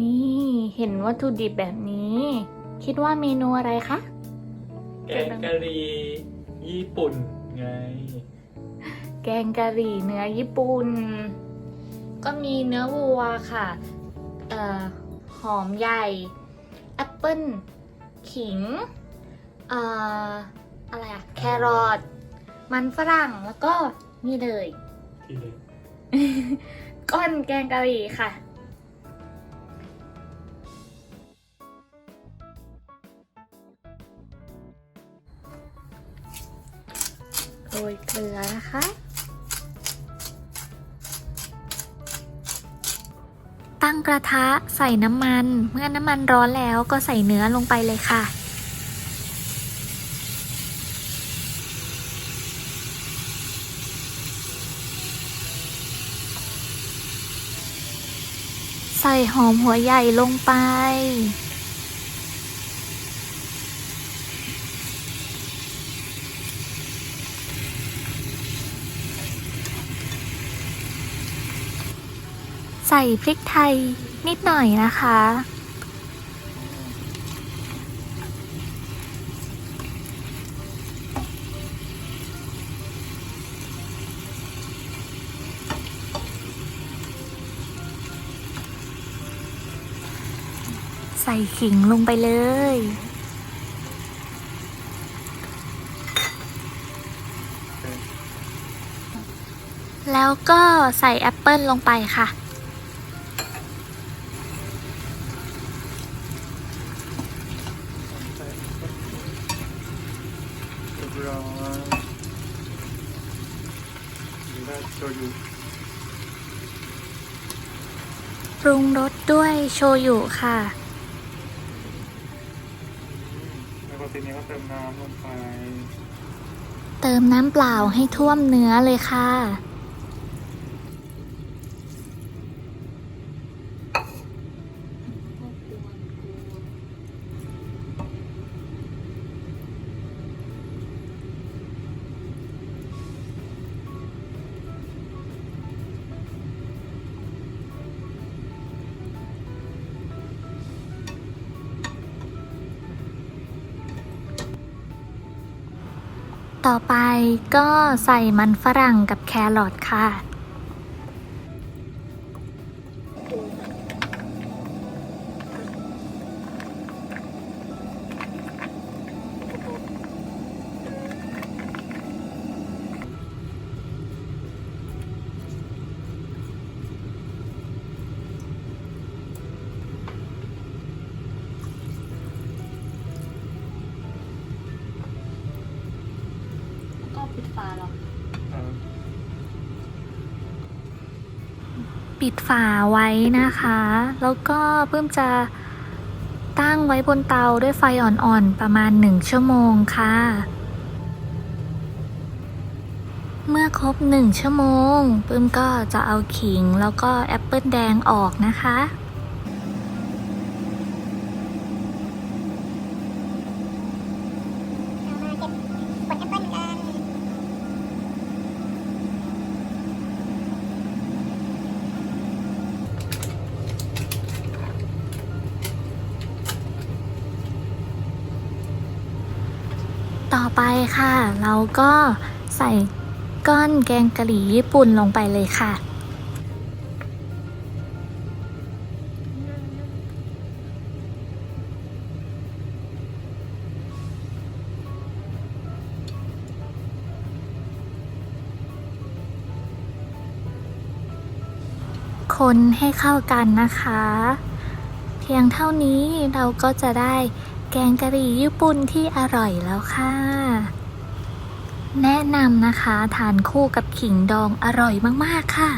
นี่เห็นวัตถุดิบแบบนี้ คิดว่าเมนูอะไรคะ แกงกะหรี่ญี่ปุ่นไง แกงกะหรี่เนื้อญี่ปุ่น ก็มีเนื้อวัวค่ะ เอ่อ หอมใหญ่แอปเปิ้ล ขิง เอ่อ อะไรอะแครอท มันฝรั่ง แล้วก็นี่เลย ที่เด็กก้อนแกงกะหรี่ค่ะ โรยเกลือนะคะ ตั้งกระทะใส่น้ำมัน เมื่อน้ำมันร้อนแล้วก็ใส่เนื้อลงไปเลยค่ะใส่หอมหัวใหญ่ลงไป ใส่พริกไทยนิดหน่อยนะคะ ใส่ขิงลงไปเลยแล้วก็ใส่แอปเปิลลงไปค่ะ เรียบร้อยหรือว่าโชยุปรุงรสด้วยโชยุค่ะ แล้วก็ทีนี้ก็เติมน้ำลงไป เติมน้ำเปล่าให้ท่วมเนื้อเลยค่ะ ต่อไปก็ใส่มันฝรั่งกับแครอทค่ะ ปิดฝาหรออ่าปิดฝาไว้นะคะ แล้วก็เพิ่มจะตั้งไว้บนเตาด้วยไฟอ่อนๆ ประมาณ 1 ชั่วโมงค่ะ เมื่อครบ 1 ชั่วโมงปื้มก็จะเอาขิงแล้วก็แอปเปิลแดงออกนะคะ เรามาเก็บผลแอปเปิ้ลกัน ต่อไปค่ะ เราก็ใส่ก้อนแกงกะหรี่ญี่ปุ่นลงไปเลยค่ะคนให้เข้ากันนะคะ เพียงเท่านี้เราก็จะได้ แกงกะหรี่ญี่ปุ่นที่อร่อยแล้วค่ะ แนะนำนะคะทานคู่กับขิงดองอร่อยมากๆค่ะ